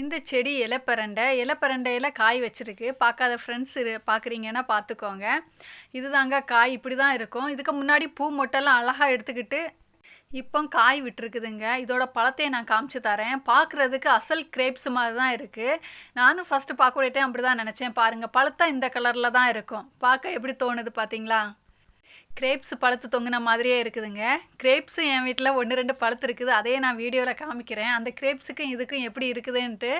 இந்த செடி இலப்பரண்டை இலப்பரண்டையில் காய் வச்சிருக்கு. பார்க்காத ஃப்ரெண்ட்ஸ் இரு பார்க்குறீங்கன்னா பார்த்துக்கோங்க. இதுதாங்க காய் இப்படி தான் இருக்கும். இதுக்கு முன்னாடி பூ மொட்டெல்லாம் அழகாக எடுத்துக்கிட்டு இப்போ காய் விட்டுருக்குதுங்க. இதோட பழத்தை நான் காமிச்சு தரேன். பார்க்குறதுக்கு அசல் கிரேப்ஸ் மாதிரி தான் இருக்குது நானும் ஃபஸ்ட்டு பார்க்க டைம் அப்படி தான் நினச்சேன். பாருங்கள் பழத்தை இந்த கலரில் தான் இருக்கும். பார்க்க எப்படி தோணுது பார்த்தீங்களா? கிரேப்ஸ் பழுத்து தொங்கின மாதிரியே இருக்குதுங்க. கிரேப்ஸும் என் வீட்டில் ஒன்று ரெண்டு பழுத்து இருக்குது. அதையே நான் வீடியோவில் காமிக்கிறேன். அந்த கிரேப்ஸுக்கும் இதுக்கும் எப்படி இருக்குதுன்ட்டு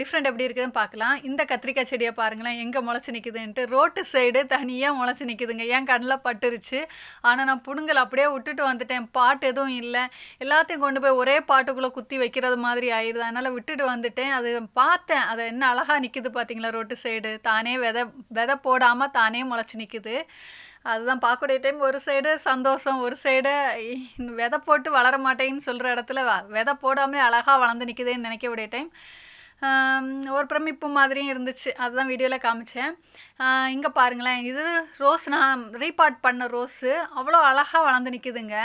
டிஃப்ரெண்ட் எப்படி இருக்குதுன்னு பார்க்கலாம். இந்த கத்திரிக்காய் செடியை பாருங்களேன். எங்கே முளைச்சி நிற்குதுன்ட்டு ரோட்டு சைடு தனியாக முளைச்சி நிற்குதுங்க என் கண்ணில் பட்டுருச்சு. ஆனால் நான் புடுங்கல் அப்படியே விட்டுட்டு வந்துட்டேன். பாட்டு எதுவும் இல்லை. எல்லாத்தையும் கொண்டு போய் ஒரே பாட்டுக்குள்ளே குத்தி வைக்கிறது மாதிரி ஆயிடுது அதனால் விட்டுட்டு வந்துட்டேன். அது பார்த்தேன். அதை என்ன அழகாக நிற்குது பார்த்தீங்களா ரோட்டு சைடு. தானே விதை விதை போடாமல் தானே முளைச்சி நிற்குது அதுதான் பார்க்கக்கூடிய டைம் ஒரு சைடு சந்தோஷம் ஒரு சைடு விதை போட்டு வளர மாட்டேன்னு சொல்கிற இடத்துல விதை போடாமலே அழகாக வளர்ந்து நிற்குதேன்னு நினைக்கக்கூடிய டைம் ஒரு பிரமிப்பு மாதிரியும் இருந்துச்சு. அதுதான் வீடியோவில் காமிச்சேன். இங்கே பாருங்களேன். இது ரோஸ் நான் ரீபார்ட் பண்ண ரோஸு அவ்வளோ அழகாக வளர்ந்து நிற்குதுங்க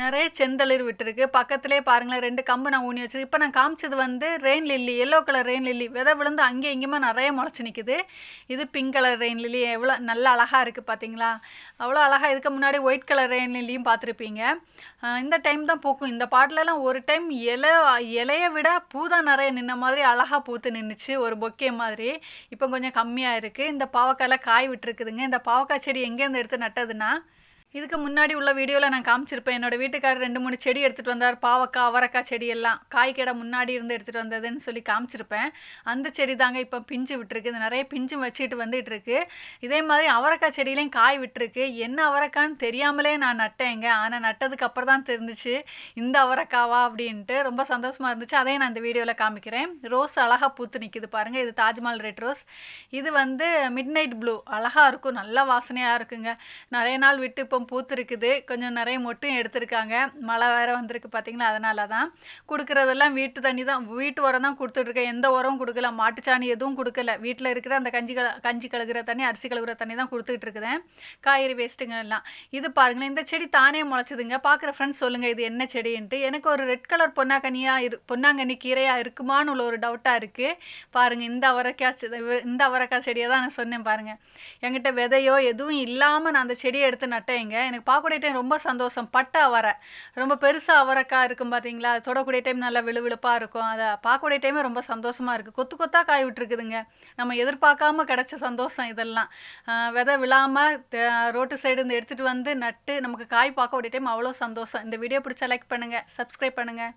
நிறைய செந்தளிர் விட்டுருக்கு. பக்கத்துலேயே பாருங்களேன் ரெண்டு கம்பு நான் ஊனி வச்சுருக்கு இப்போ நான் காமிச்சது வந்து rain lily yellow colour rain lily விதை விழுந்து அங்கே இங்கேயுமா நிறைய முளைச்சி நிற்குது இது பிங்க் கலர் ரெயின் லில்லி எவ்வளோ நல்ல அழகாக இருக்குது பார்த்தீங்களா அவ்வளோ அழகாக இதுக்கு முன்னாடி ஒயிட் கலர் ரெயின் லில்லியும் பார்த்துருப்பீங்க இந்த டைம் தான் பூக்கும். இந்த பாட்டிலலாம் ஒரு டைம் இலை இலையை விட பூ தான் நிறைய நின்ன மாதிரி அழகாக பூத்து நின்றுச்சு ஒரு பொக்கே மாதிரி. இப்போ கொஞ்சம் கம்மியாக இருக்குது இந்த பாவக்காயில் காய் விட்டுருக்குதுங்க. இந்த பாவக்காய் செடி எங்கேருந்து எடுத்து நட்டதுன்னா இதுக்கு முன்னாடி உள்ள வீடியோவில் நான் காமிச்சிருப்பேன். என்னோடய வீட்டுக்காரர் ரெண்டு மூணு செடி எடுத்துகிட்டு வந்தார். பாவக்காய் அவரக்காய் செடி எல்லாம் காய்கடை முன்னாடி இருந்து எடுத்துகிட்டு வந்ததுன்னு சொல்லி காமிச்சிருப்பேன். அந்த செடி தாங்க இப்போ பிஞ்சு விட்டுருக்கு. இது நிறைய பிஞ்சு வச்சுட்டு வந்துட்டு இருக்கு. இதே மாதிரி அவரக்காய் செடியிலையும் காய் விட்டுருக்கு. என்ன அவரக்கான்னு தெரியாமலே நான் நட்டேங்க. ஆனால் நட்டதுக்கு அப்புறம் தான் தெரிஞ்சிச்சு. இந்த அவரக்காவா அப்படின்ட்டு ரொம்ப சந்தோஷமாக இருந்துச்சு. அதையும் நான் இந்த வீடியோவில் காமிக்கிறேன். ரோஸ் அழகாக பூத்து நிற்கிது பாருங்கள் இது தாஜ்மஹால் ரெட் ரோஸ். இது வந்து மிட் நைட் ப்ளூ. அழகாக இருக்கும். நல்லா வாசனையாக இருக்குங்க. நிறைய நாள் விட்டு இப்போ பூத்துருக்குது. கொஞ்சம் நிறைய மொட்டும் எடுத்திருக்காங்க. மழை வேறு வந்திருக்கு பார்த்தீங்களா? அதனால தான் கொடுக்குறதெல்லாம் வீட்டு தண்ணி தான் வீட்டு உரம் தான் கொடுத்துட்ருக்கேன். எந்த உரம் கொடுக்கல. மாட்டுச்சாணி எதுவும் கொடுக்கல. வீட்டில் இருக்கிற அந்த கஞ்சி கல கஞ்சி கழுகுற தண்ணி அரிசி கழுகுற தண்ணி தான் கொடுத்துட்டு இருக்குதேன் காய்கறி வேஸ்ட்டுங்க எல்லாம். இது பாருங்களேன். இந்த செடி தானே முளைச்சதுங்க. பார்க்குற ஃப்ரெண்ட்ஸ் சொல்லுங்கள் இது என்ன செடின்ட்டு. எனக்கு ஒரு ரெட் கலர் பொன்னாங்கண்ணியாக இரு பொன்னாங்கண்ணி கீரையாக இருக்குமான்னு உள்ள ஒரு டவுட்டாக இருக்குது பாருங்கள் இந்த அவரைக்காய் இந்த அவரைக்காய் செடியை தான் நான் சொன்னேன் பாருங்கள் என்கிட்ட விதையோ எதுவும் இல்லாமல் நான் அந்த செடியை எடுத்து நட்டேன் நட்டேங்க எனக்கு பார்க்கக்கூடிய டைம் ரொம்ப சந்தோஷம். பட்ட அவரை. ரொம்ப பெருசாக அவரைக்காய் இருக்கும் பார்த்தீங்களா தொடக்கூடிய டைம் நல்லா விழுவிழுப்பாக இருக்கும். அதை பார்க்கக்கூடிய டைமே ரொம்ப சந்தோஷமாக இருக்குது கொத்து கொத்தாக காய் விட்டுருக்குதுங்க. நம்ம எதிர்பார்க்காம கிடச்ச சந்தோஷம் இதெல்லாம். விதை விழாமல் ரோட்டு சைடு இருந்து எடுத்துகிட்டு வந்து நட்டு நமக்கு காய் பார்க்கக்கூடிய டைம் அவ்வளோ சந்தோஷம். இந்த வீடியோ பிடிச்சா லைக் பண்ணுங்கள் சப்ஸ்கிரைப் பண்ணுங்கள்